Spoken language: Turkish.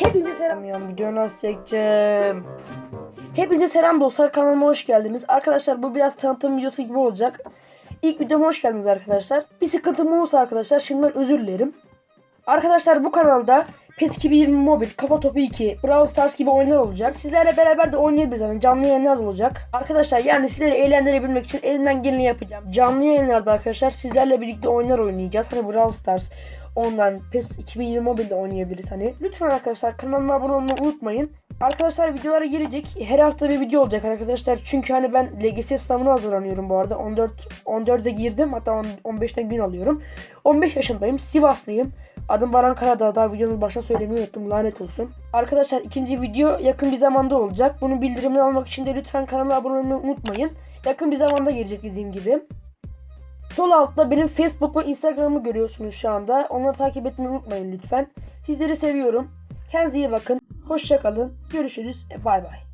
Hepinize selam ya video nasıl çekeceğim? Hepinize selam dostlar kanalıma hoş geldiniz. Arkadaşlar bu biraz tanıtım videosu gibi olacak. İlk videoma hoş geldiniz arkadaşlar. Bir sıkıntım olursa arkadaşlar şimdiden özür dilerim. Arkadaşlar bu kanalda PES 2020 Mobil, Kafa Topu 2, Brawl Stars gibi oyunlar olacak. Sizlerle beraber de oynayabiliriz yani canlı yayınlar olacak. Arkadaşlar yani sizleri eğlendirebilmek için elimden geleni yapacağım. Canlı yayınlarda arkadaşlar sizlerle birlikte oyunlar oynayacağız. Hani Brawl Stars, online PES 2020 Mobil'de oynayabiliriz hani. Lütfen arkadaşlar kanalıma abone olmayı unutmayın. Arkadaşlar videolara gelecek. Her hafta bir video olacak arkadaşlar. Çünkü hani ben LGS sınavına hazırlanıyorum bu arada. 14 14'e girdim. Hatta 10 15'ten gün alıyorum. 15 yaşındayım. Sivaslıyım. Adım Baran Karadağ. Daha videonun başına söylemeyi unuttum. Lanet olsun. Arkadaşlar ikinci video yakın bir zamanda olacak. Bunun bildirimini almak için de lütfen kanala abone olmayı unutmayın. Yakın bir zamanda gelecek dediğim gibi. Sol altta benim Facebook ve Instagram'ımı görüyorsunuz şu anda. Onları takip etmeyi unutmayın lütfen. Sizleri seviyorum. Kendinize iyi bakın. Hoşçakalın. Görüşürüz. Bay bay.